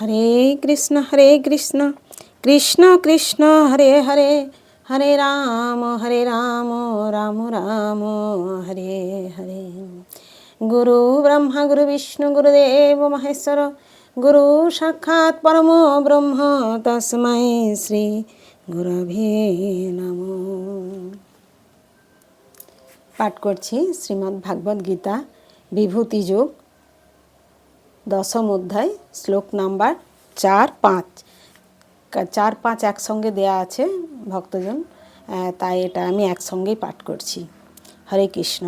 হরে কৃষ্ণ হরে কৃষ্ণ কৃষ্ণ কৃষ্ণ, হরে হরে হরে রাম হরে রাম রাম রাম, হরে হরে। গুরু ব্রহ্মা, গুরু বিষ্ণু, গুরুদেব মহেশ্বর, গুরু সাক্ষাৎ পরম ব্রহ্ম, তস্মৈ শ্রী গুরভে নমঃ। পাঠ করছি শ্রীমদ্ ভাগবত গীতা বিভূতি যোগ। দশম অধ্যায়, শ্লোক নাম্বার চার পাঁচ। চার পাঁচ একসঙ্গে দেয়া আছে ভক্তজন তাই এটা আমি একসঙ্গেই পাঠ করছি। হরে কৃষ্ণ।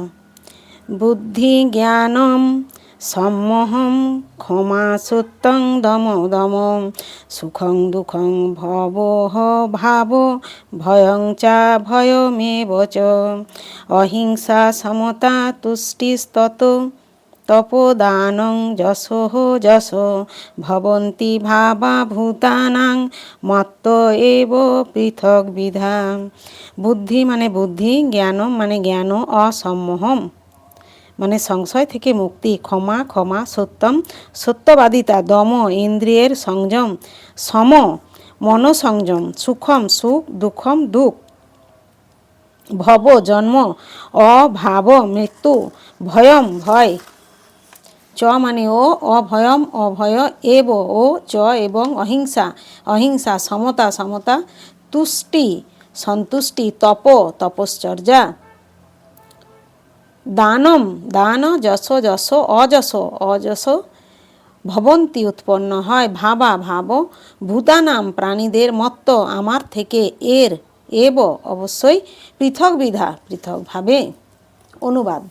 বুদ্ধি জ্ঞানম সম্মোহম ক্ষমা সত্যং দম দম সুখং দুঃখং ভবহ ভাব ভয়ং চা ভয়মেব চ অহিংসা সমতা তুষ্টিস্তত তপোদানং যশোহ যশ ভবন্তি ভাবা ভূতানাং মত্ত এব পৃথক বিধা বুদ্ধি মানে বুদ্ধি, জ্ঞানম মানে জ্ঞান অসম্মোহম মানে সংশয় থেকে মুক্তি, ক্ষমা ক্ষমা, সত্যম, সত্যবাদিতা, দম, ইন্দ্রিয়ের সংযম, সম, মনসংযম, সুখম, সুখ, দুঃখম, দুঃখ। ভব, জন্ম অভাব মৃত্যু, ভয়ম, ভয়। চ মানে ও, অভয়ম, অভয়, এব, ও, চ এবং অহিংসা। অহিংসা, সমতা সমতা, তুষ্টি, সন্তুষ্টি, তপ, তপশ্চর্যা। দানম, দান, যশ যশ, অযশ অযশ, ভবন্তি উৎপন্ন হয়। ভাবা, ভাব, ভূতানাম, প্রাণীদের মত্ত, আমার থেকে এর, এব, অবশ্যই পৃথক বিধা, পৃথকভাবে। অনুবাদ।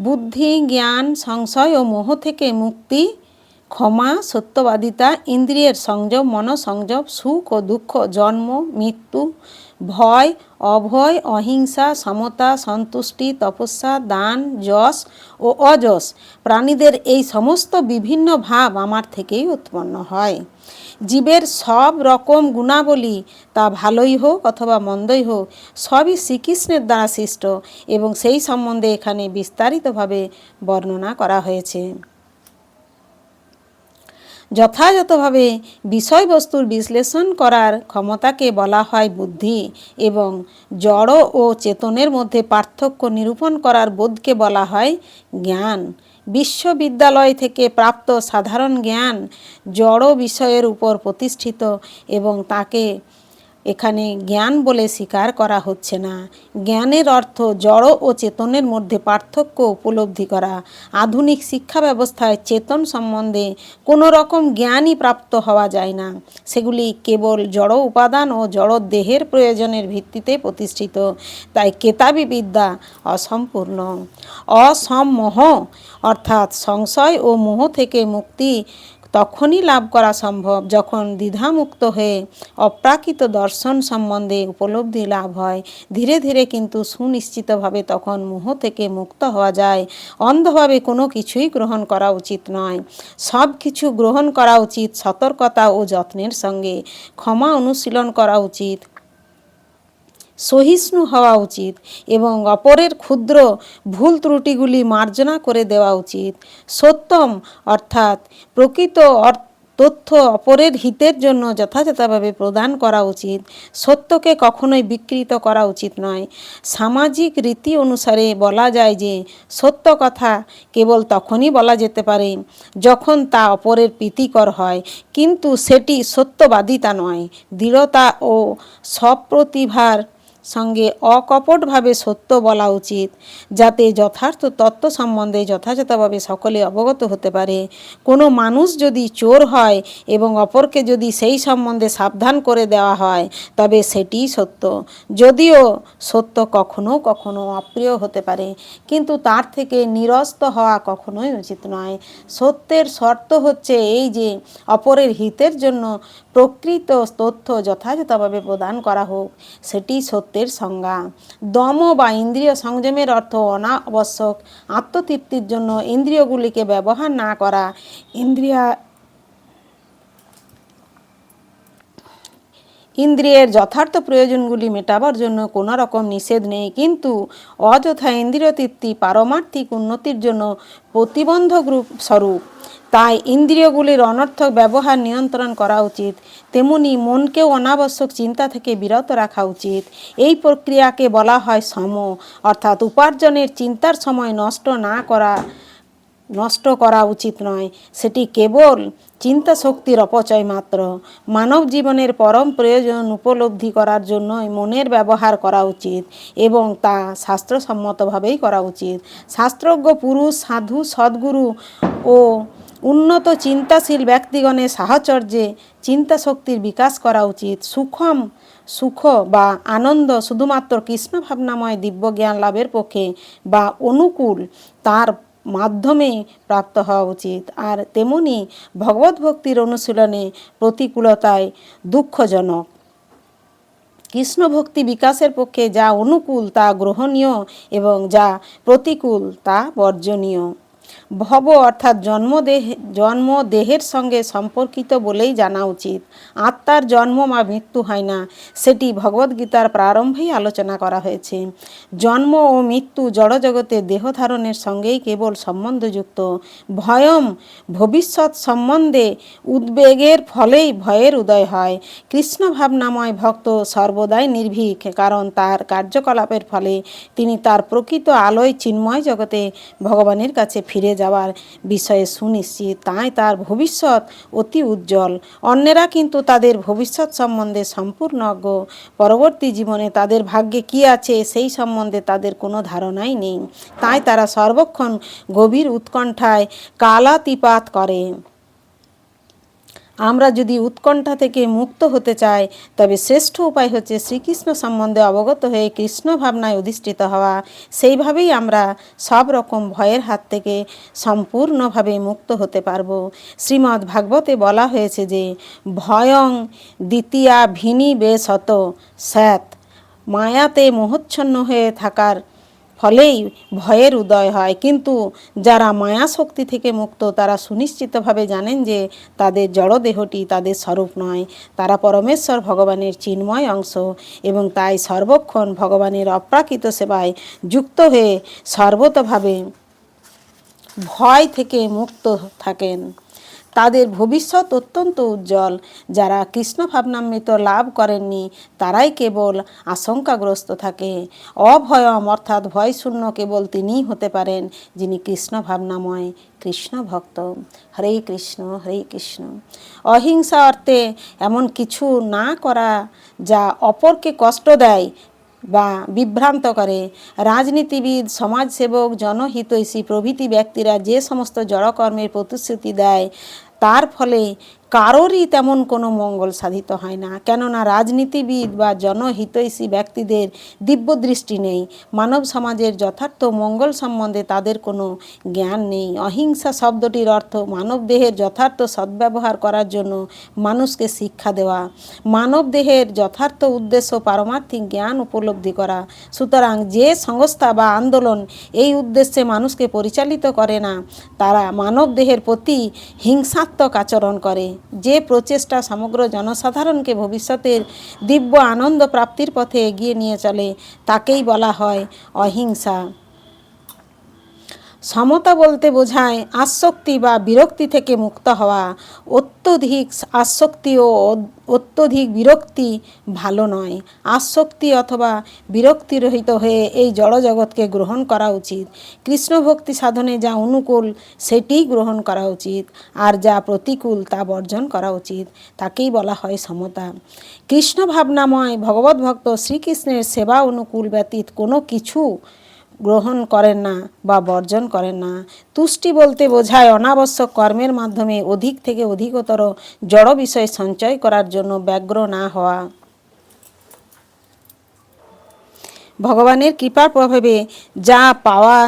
বুদ্ধি, জ্ঞান, সংশয় ও মোহ থেকে মুক্তি, ক্ষমা, সত্যবাদিতা, ইন্দ্রিয়ের সংযম, মনসংযম, সুখ ও দুঃখ, জন্ম, মৃত্যু, ভয়, অভয়, অহিংসা, সমতা, সন্তুষ্টি, তপস্যা, দান, যশ ও অযশ। প্রাণীদের এই সমস্ত বিভিন্ন ভাব আমার থেকেই উৎপন্ন হয়। জীবের সব রকম গুণাবলী তা ভালোই হোক অথবা মন্দই হোক, সবই শ্রীকৃষ্ণের দ্বারা সৃষ্ট এবং সেই সম্বন্ধে এখানে বিস্তারিতভাবে বর্ণনা করা হয়েছে। যথাযথভাবে বিষয়বস্তুর বিশ্লেষণ করার ক্ষমতাকে বলা হয় বুদ্ধি এবং জড় ও চেতনের মধ্যে পার্থক্য নিরূপণ করার বোধকে বলা হয় জ্ঞান। বিশ্ববিদ্যালয় থেকে প্রাপ্ত সাধারণ জ্ঞান জড় বিষয়ের উপর প্রতিষ্ঠিত এবং তাকে এখানে জ্ঞান বলে স্বীকার করা হচ্ছে না। জ্ঞানের অর্থ জড় ও চেতনের মধ্যে পার্থক্য উপলব্ধি করা। আধুনিক শিক্ষা ব্যবস্থায় চেতন সম্বন্ধে কোনো রকম জ্ঞানই প্রাপ্ত হওয়া যায় না। সেগুলি কেবল জড় উপাদান ও জড় দেহের প্রয়োজনের ভিত্তিতে প্রতিষ্ঠিত। তাই কেতাবি বিদ্যা অসম্পূর্ণ। অসম্মোহ অর্থাৎ সংশয় ও মোহ থেকে মুক্তি তখনই লাভ করা সম্ভব যখন দ্বিধামুক্ত হয়ে অপ্রাকৃত দর্শন সম্বন্ধে উপলব্ধি লাভ হয়। ধীরে ধীরে কিন্তু সুনিশ্চিতভাবে তখন মোহ থেকে মুক্ত হওয়া যায়। অন্ধভাবে কোনো কিছুই গ্রহণ করা উচিত নয়। সব কিছু গ্রহণ করা উচিত সতর্কতা ও যত্নের সঙ্গে। ক্ষমা অনুশীলন করা উচিত। সহিষ্ণু হওয়া উচিত এবং অপরের ক্ষুদ্র ভুল ত্রুটিগুলি মার্জনা করে দেওয়া উচিত। সত্যম অর্থাৎ প্রকৃত অর্থ তথ্য অপরের হিতের জন্য যথাযথভাবে প্রদান করা উচিত। সত্যকে কখনোই বিকৃত করা উচিত নয়। সামাজিক রীতি অনুসারে বলা যায় যে, সত্য কথা কেবল তখনই বলা যেতে পারে যখন তা অপরের প্রীতিকর হয়। কিন্তু সেটি সত্যবাদিতা নয়। দৃঢ়তা ও সপ্রতিভার সঙ্গে অকপটভাবে সত্য বলা উচিত, যাতে যথার্থ তত্ত্ব সম্বন্ধে যথাযথভাবে সকলে অবগত হতে পারে। কোনো মানুষ যদি চোর হয় এবং অপরকে যদি সেই সম্বন্ধে সাবধান করে দেওয়া হয়, তবে সেটিই সত্য। যদিও সত্য কখনো কখনো অপ্রিয় হতে পারে, কিন্তু তার থেকে নিরস্ত হওয়া কখনোই উচিত নয়। সত্যের শর্ত হচ্ছে এই যে, অপরের হিতের জন্য প্রকৃত তথ্য যথাযথভাবে প্রদান করা হোক, সেটি সত্যের সংজ্ঞা। দম বা ইন্দ্রিয় সংযমের অর্থ অনাবশ্যক। আত্মতৃপ্তির জন্য ইন্দ্রিয়গুলিকে ব্যবহার না করা। ইন্দ্রিয়া ইন্দ্রিয়ের যথার্থ প্রয়োজনগুলি মেটাবার জন্য কোনো রকম নিষেধ নেই। কিন্তু অযথা ইন্দ্রিয় তৃপ্তি পারমার্থিক উন্নতির জন্য প্রতিবন্ধক রূপ স্বরূপ। তাই ইন্দ্রিয়গুলির অনর্থক ব্যবহার নিয়ন্ত্রণ করা উচিত। তেমনি মনকেও অনাবশ্যক চিন্তা থেকে বিরত রাখা উচিত। এই প্রক্রিয়াকে বলা হয় সম, অর্থাৎ উপার্জনের চিন্তার সময় নষ্ট না করা, নষ্ট করা উচিত নয়। সেটি কেবল চিন্তা শক্তির অপচয় মাত্র। মানব জীবনের পরম প্রয়োজন উপলব্ধি করার জন্যই মনের ব্যবহার করা উচিত এবং তা শাস্ত্রসম্মতভাবেই করা উচিত। শাস্ত্রজ্ঞ, পুরুষ, সাধু, সদ্গুরু ও উন্নত চিন্তাশীল ব্যক্তিগণের সাহচর্যে চিন্তা শক্তির বিকাশ করা উচিত। সুখম, সুখ বা আনন্দ শুধুমাত্র কৃষ্ণ ভাবনাময় দিব্য জ্ঞান লাভের পক্ষে বা অনুকূল তার মাধ্যমে প্রাপ্ত হওয়া উচিত। আর তেমনি ভগবত ভক্তির অনুশীলনে প্রতিকূলতায় দুঃখজনক। কৃষ্ণ ভক্তি বিকাশের পক্ষে যা অনুকূল তা গ্রহণীয় এবং যা প্রতিকূল তা বর্জনীয়। ভব অর্থাৎ জন্মদেহ জন্ম দেহের সঙ্গে সম্পর্কিত বলেই জানা উচিত। আত্মার জন্ম বা মৃত্যু হয় না, সেটি ভগবদ্গীতার প্রারম্ভেই আলোচনা করা হয়েছে। জন্ম ও মৃত্যু জড়জগতে দেহ ধারণের সঙ্গেই কেবল সম্বন্ধযুক্ত। ভয়ম ভবিষ্যৎ সম্বন্ধে উদ্বেগের ফলেই ভয়ের উদয় হয়। কৃষ্ণ ভাবনাময় ভক্ত সর্বদাই নির্ভীক, কারণ তার কার্যকলাপের ফলে তিনি তার প্রকৃত আলোয় চিন্ময় জগতে ভগবানের কাছে ফিরে যাওয়ার বিষয়ে সুনিশ্চিত। তাই তার ভবিষ্যৎ অতি উজ্জ্বল। অন্যেরা কিন্তু তাদের ভবিষ্যৎ সম্বন্ধে সম্পূর্ণ অজ্ঞ। পরবর্তী জীবনে তাদের ভাগ্যে কি আছে সেই সম্বন্ধে তাদের কোনো ধারণাই নেই। তাই তারা সর্বক্ষণ গভীর উৎকণ্ঠায় কালাতিপাত করে। আমরা যদি উৎকণ্ঠা থেকে মুক্ত হতে চাই, তবে শ্রেষ্ঠ উপায় হচ্ছে শ্রীকৃষ্ণ সম্বন্ধে অবগত হয়ে কৃষ্ণ ভাবনায় অধিষ্ঠিত হওয়া। সেইভাবেই আমরা সব রকম ভয়ের হাত থেকে সম্পূর্ণভাবে মুক্ত হতে পারব। শ্রীমদ্ ভাগবতে বলা হয়েছে যে, ভয়ং দ্বিতীয়া ভিনি বেশত স্যাত মায়াতে মোহচ্ছন্ন হয়ে থাকার ফলেই ভয়ের উদয় হয়। কিন্তু যারা মায়া শক্তি থেকে মুক্ত, তারা সুনিশ্চিতভাবে জানেন যে তাদের জড়দেহটি তাদের স্বরূপ নয়। তারা পরমেশ্বর ভগবানের চিন্ময় অংশ এবং তাই সর্বক্ষণ ভগবানের অপ্রাকৃত সেবায় যুক্ত হয়ে সর্বতভাবে ভয় থেকে মুক্ত থাকেন। তাদের ভবিষ্যৎ অত্যন্ত উজ্জ্বল। যারা কৃষ্ণ ভাবনামৃত লাভ করেননি, তারাই কেবল আশঙ্কাগ্রস্ত থাকে। অভয়ম অর্থাৎ ভয়শূন্য কেবল তিনিই হতে পারেন, যিনি কৃষ্ণ ভাবনাময় কৃষ্ণ ভক্ত হরে কৃষ্ণ হরে কৃষ্ণ। অহিংসা অর্থে এমন কিছু না করা যা অপরকে কষ্ট দেয় বা বিভ্রান্ত করে রাজনীতিবিদ, সমাজসেবক, জনহিতৈষী প্রভৃতি ব্যক্তিরা যে সমস্ত জড়কর্মের প্রতিশ্রুতি দেয়, তার ফলে কারোরই তেমন কোনো মঙ্গল সাধিত হয় না। কেননা রাজনীতিবিদ বা জনহিতৈষী ব্যক্তিদের দিব্য দৃষ্টি নেই। মানব সমাজের যথার্থ মঙ্গল সম্বন্ধে তাদের কোনো জ্ঞান নেই। অহিংসা শব্দটির অর্থ মানব দেহের যথার্থ সদ্ব্যবহার করার জন্য মানুষকে শিক্ষা দেওয়া। মানব দেহের যথার্থ উদ্দেশ্য পারমার্থিক জ্ঞান উপলব্ধি করা। সুতরাং যে সংস্থা বা আন্দোলন এই উদ্দেশ্যে মানুষকে পরিচালিত করে না, তারা মানব দেহের প্রতি হিংসাত্মক আচরণ করে। যে প্রচেষ্টা সমগ্র জনসাধারণকে ভবিষ্যতের দিব্য আনন্দ প্রাপ্তির পথে এগিয়ে নিয়ে চলে, তাকেই বলা হয় অহিংসা। সমতা বলতে বোঝায় আসক্তি বা বিরক্তি থেকে মুক্ত হওয়া। অত্যধিক আসক্তি ও অত্যধিক বিরক্তি ভালো নয়। আসক্তি অথবা বিরক্তিরহিত হয়ে এই জড়জগৎকে গ্রহণ করা উচিত। কৃষ্ণ ভক্তি সাধনে যা অনুকূল সেটিই গ্রহণ করা উচিত। আর যা প্রতিকূল, তা বর্জন করা উচিত। তাকেই বলা হয় সমতা। কৃষ্ণ ভাবনাময় ভগবত ভক্ত শ্রীকৃষ্ণের সেবা অনুকূল ব্যতীত কোনো কিছু গ্রহণ করেন না বা বর্জন করেন না। তুষ্টি বলতে বোঝায় অনাবশ্যক কর্মের মাধ্যমে অধিক থেকে অধিকতর জড় বিষয় সঞ্চয় করার জন্য ব্যগ্র না হওয়া। ভগবানের কৃপার প্রভাবে যা পাওয়া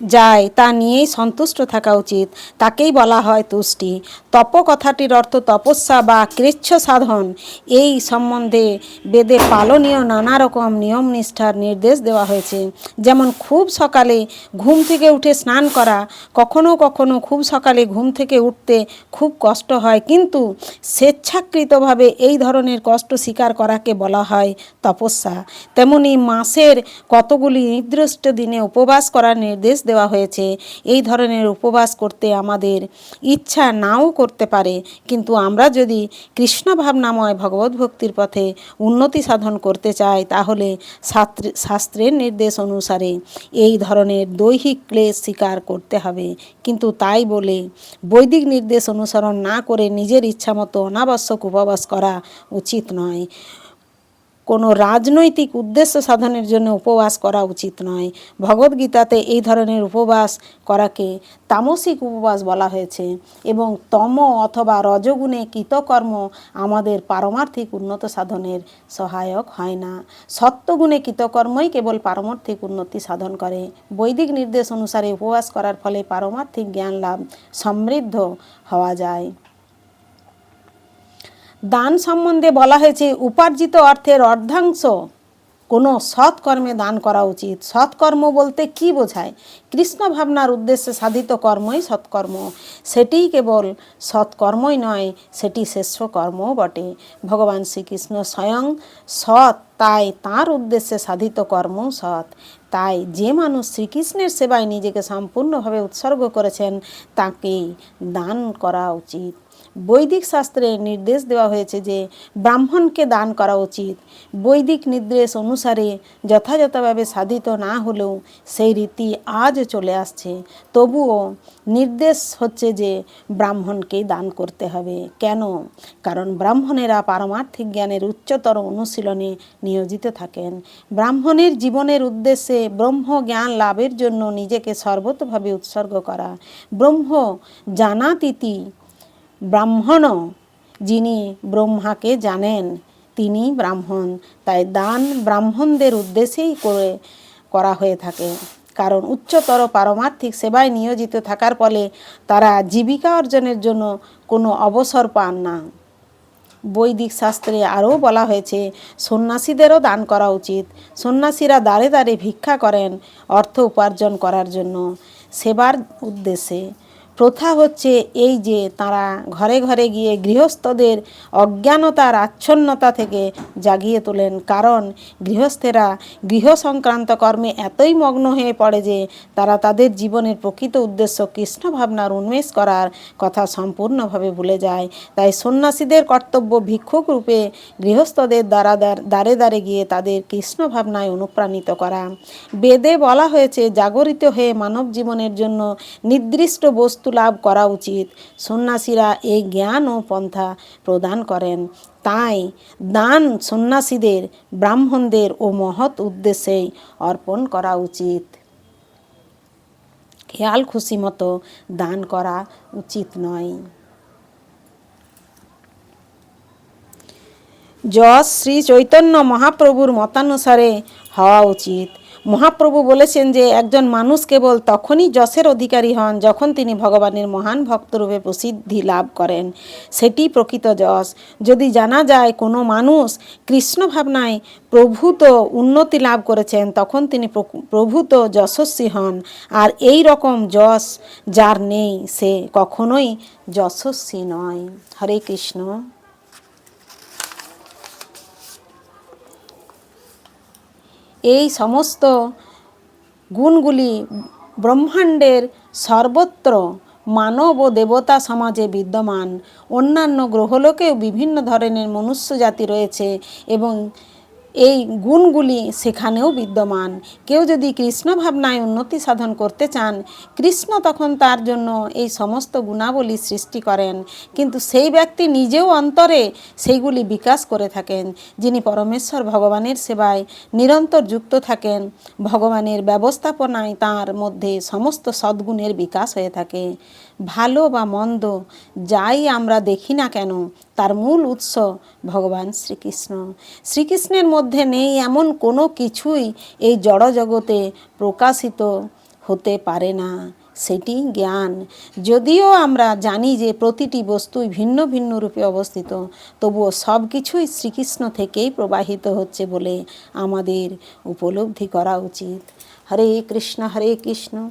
যায়, তা নিয়েই সন্তুষ্ট থাকা উচিত। তাকেই বলা হয় তুষ্টি। তপ কথাটির অর্থ তপস্যা বা কৃচ্ছ সাধন। এই সম্বন্ধে বেদে পালনীয় নানা রকম নিয়ম নিষ্ঠার নির্দেশ দেওয়া হয়েছে। যেমন খুব সকালে ঘুম থেকে উঠে স্নান করা, কখনো কখনো খুব সকালে ঘুম থেকে উঠতে খুব কষ্ট হয়, কিন্তু স্বেচ্ছাকৃতভাবে এই ধরনের কষ্ট স্বীকার করাকে বলা হয় তপস্যা। তেমনি মাসের কতগুলি নির্দিষ্ট দিনে উপবাস করার নির্দেশ দেওয়া হয়েছে। এই ধরনের উপবাস করতে আমাদের ইচ্ছা নাও করতে পারে। কিন্তু আমরা যদি কৃষ্ণ ভাবনাময় ভগবত ভক্তির পথে উন্নতি সাধন করতে চাই, তাহলে শাস্ত্রে- শাস্ত্রের নির্দেশ অনুসারে এই ধরনের দৈহিক ক্লেশ স্বীকার করতে হবে। কিন্তু তাই বলে বৈদিক নির্দেশ অনুসরণ না করে নিজের ইচ্ছামতো অনাবশ্যক উপবাস করা উচিত নয়। কোনো রাজনৈতিক উদ্দেশ্য সাধনের জন্য উপবাস করা উচিত নয়। ভগবদ্গীতাতে এই ধরনের উপবাস করাকে তামসিক উপবাস বলা হয়েছে এবং তম অথবা রজগুণে কৃতকর্ম আমাদের পারমার্থিক উন্নত সাধনের সহায়ক হয় না। সত্যগুণে কৃতকর্মই কেবল পারমার্থিক উন্নতি সাধন করে। বৈদিক নির্দেশ অনুসারে উপবাস করার ফলে পারমার্থিক জ্ঞান লাভ সমৃদ্ধ হওয়া যায়। দান সম্বন্ধে বলা হয়েছে, উপার্জিত অর্থের অর্ধাংশ কোনো সৎকর্মে দান করা উচিত। সৎকর্ম বলতে কি বোঝায়? কৃষ্ণ ভাবনার উদ্দেশ্যে সাধিত কর্মই সৎকর্ম। সেটিই কেবল সৎকর্মই নয়, সেটি শ্রেষ্ঠ কর্মও বটে। ভগবান শ্রীকৃষ্ণ স্বয়ং সৎ, তাই তার উদ্দেশ্যে সাধিত কর্ম সৎ। তাই যে মানুষ শ্রীকৃষ্ণের সেবায় নিজেকে সম্পূর্ণভাবে উৎসর্গ করেছেন, তাকেই দান করা উচিত। বৈদিক শাস্ত্রে নির্দেশ দেওয়া হয়েছে যে ব্রাহ্মণকে দান করা উচিত। বৈদিক নির্দেশ অনুসারে যথাযথভাবে সাধিত না হলেও সেই রীতি আজ চলে আসছে। তবুও নির্দেশ হচ্ছে যে ব্রাহ্মণকেই দান করতে হবে। কেন? কারণ ব্রাহ্মণেরা পারমার্থিক জ্ঞানের উচ্চতর অনুশীলনে নিয়োজিত থাকেন। ব্রাহ্মণের জীবনের উদ্দেশ্যে ব্রহ্ম জ্ঞান লাভের জন্য নিজেকে সর্বতভাবে উৎসর্গ করা। ব্রহ্ম জানাতিতি ব্রাহ্মণ, যিনি ব্রহ্মাকে জানেন, তিনি ব্রাহ্মণ। তাই দান ব্রাহ্মণদের উদ্দেশ্যেই করে, করা হয়ে থাকে। কারণ উচ্চতর পারমার্থিক সেবায় নিয়োজিত থাকার ফলে তারা জীবিকা অর্জনের জন্য কোনো অবসর পান না। বৈদিক শাস্ত্রে আরও বলা হয়েছে, সন্ন্যাসীদেরও দান করা উচিত। সন্ন্যাসীরা দাঁড়ে দাঁড়ে ভিক্ষা করেন অর্থ উপার্জন করার জন্য। সেবার উদ্দেশ্যে প্রথা হচ্ছে এই যে তারা ঘরে ঘরে গিয়ে গৃহস্থদের অজ্ঞানতার আচ্ছন্নতা থেকে জাগিয়ে তোলেন। কারণ গৃহস্থেরা গৃহ সংক্রান্ত কর্মে এতই মগ্ন হয়ে পড়ে যে তারা তাদের জীবনের প্রকৃত উদ্দেশ্য কৃষ্ণ ভাবনার উন্মেষ করার কথা সম্পূর্ণভাবে ভুলে যায়। তাই সন্ন্যাসীদের কর্তব্য ভিক্ষুক রূপে গৃহস্থদের দ্বারা দ্বার- দ্বারে গিয়ে তাদের কৃষ্ণ ভাবনায় অনুপ্রাণিত করা। বেদে বলা হয়েছে, জাগরিত হয়ে মানব জীবনের জন্য নির্দিষ্ট বস্তু লাভ করা উচিত। সন্ন্যাসীরা এই জ্ঞান ও পন্থা প্রদান করেন। তাই দান সন্ন্যাসীদের, ব্রাহ্মণদের ও মহৎ উদ্দেশ্যেই অর্পণ করা উচিত। খেয়াল খুশি মতো দান করা উচিত নয়। যশ শ্রী চৈতন্য মহাপ্রভুর মতানুসারে হওয়া উচিত। মহাপ্রভু বলেছেন যে, একজন মানুষ কেবল তখনই যশের অধিকারী হন যখন তিনি ভগবানের মহান ভক্তরূপে প্রসিদ্ধি লাভ করেন। সেটি প্রকৃত যশ। যদি জানা যায় কোনো মানুষ কৃষ্ণ ভাবনায় প্রভূত উন্নতি লাভ করেছেন, তখন তিনি প্রভূত যশস্বী হন। আর এই রকম যশ যার নেই, সে কখনোই যশস্বী নয়। হরে কৃষ্ণ। এই সমস্ত গুণগুলি ব্রহ্মাণ্ডের সর্বত্র মানব ও দেবতা সমাজে বিদ্যমান। অন্যান্য গ্রহলোকেও বিভিন্ন ধরনের মনুষ্য জাতি রয়েছে এবং এই গুণগুলি সেখানেও বিদ্যমান। কেউ যদি কৃষ্ণ ভাবনায় উন্নতি সাধন করতে চান, কৃষ্ণ তখন তার জন্য এই সমস্ত গুণাবলী সৃষ্টি করেন। কিন্তু সেই ব্যক্তি নিজেও অন্তরে সেইগুলি বিকাশ করে থাকেন, যিনি পরমেশ্বর ভগবানের সেবায় নিরন্তর যুক্ত থাকেন। ভগবানের ব্যবস্থাপনায় তার মধ্যে সমস্ত সদ্গুণের বিকাশ হয়ে থাকে। ভালো বা মন্দ, যাই আমরা দেখি না কেন, তার মূল উৎস ভগবান শ্রীকৃষ্ণ। শ্রীকৃষ্ণের মধ্যে নেই এমন কোনো কিছুই এই জড় জগতে প্রকাশিত হতে পারে না। সেটি জ্ঞান। যদিও আমরা জানি যে প্রতিটি বস্তুই ভিন্ন ভিন্ন রূপে অবস্থিত, তবুও সব কিছুই শ্রীকৃষ্ণ থেকেই প্রবাহিত হচ্ছে বলে আমাদের উপলব্ধি করা উচিত। হরে কৃষ্ণ হরে কৃষ্ণ।